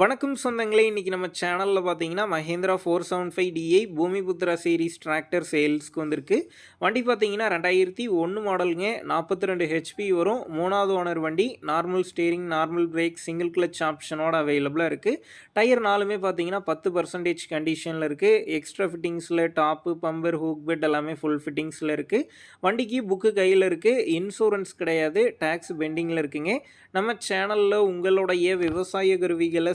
வணக்கம் சொந்தங்களே இன்றைக்கி நம்ம சேனலில் பார்த்தீங்கன்னா Mahindra four seven five DI Bhumiputra series tractor சேல்ஸ்க்கு வந்திருக்கு. வண்டி பார்த்தீங்கன்னா ரெண்டாயிரத்தி ஒன்று மாடலுங்க நாற்பத்தி ரெண்டு ஹெச்பி வரும். மூணாவது ஓனர் வண்டி normal steering normal brake single clutch ஆப்ஷனோட அவைலபிளாக இருக்குது டயர் நாலுமே பார்த்தீங்கன்னா பத்து பர்சன்டேஜ் கண்டிஷனில் இருக்குது எக்ஸ்ட்ரா ஃபிட்டிங்ஸில் டாப்பு பம்பர் ஹூக் பெட் எல்லாமே ஃபுல் ஃபிட்டிங்ஸில் இருக்குது வண்டிக்கு புக்கு கையில் இருக்குது இன்சூரன்ஸ் கிடையாது. டேக்ஸ் பெண்டிங்கில் இருக்குங்க. நம்ம சேனலில் உங்களுடைய விவசாய கருவிகளை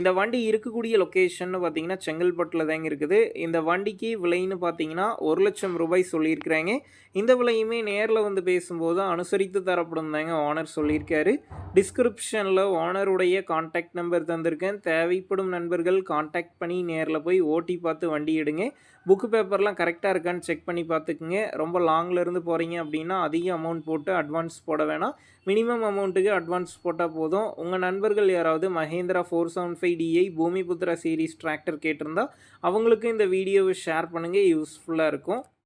இந்த வண்டி இருக்கக்கூடிய லொக்கேஷன்னு பார்த்தீங்கன்னா செங்கல்பட்டில் தாங்க இருக்குது. இந்த வண்டிக்கு விலைன்னு பார்த்தீங்கன்னா ஒரு லட்சம் ரூபாய் சொல்லியிருக்கிறாங்க. இந்த விலையுமே நேரில் வந்து பேசும்போது அனுசரித்து தரப்படும் தாங்க ஓனர் சொல்லியிருக்காரு. டிஸ்கிரிப்ஷனில் ஓனருடைய காண்டாக்ட் நம்பர் தந்திருக்கேன். தேவைப்படும் நண்பர்கள் காண்டாக்ட் பண்ணி நேரில் போய் ஓட்டி பார்த்து வண்டி எடுங்க. புக்கு பேப்பர்லாம் கரெக்டாக இருக்கான்னு செக் பண்ணி பார்த்துக்குங்க. ரொம்ப லாங்கில் இருந்து போகிறீங்க அப்படின்னா அதிக அமௌண்ட் போட்டு அட்வான்ஸ் போட வேணாம். மினிமம் அமௌண்ட்டுக்கு அட்வான்ஸ் போட்டால் போதும். உங்கள் நண்பர்கள் யாராவது Mahindra four seven five DI Bhumiputra series tractor கேட்டிருந்தா அவங்களுக்கு இந்த வீடியோவை ஷேர் பண்ணுங்கள் யூஸ்ஃபுல்லாக இருக்கும்.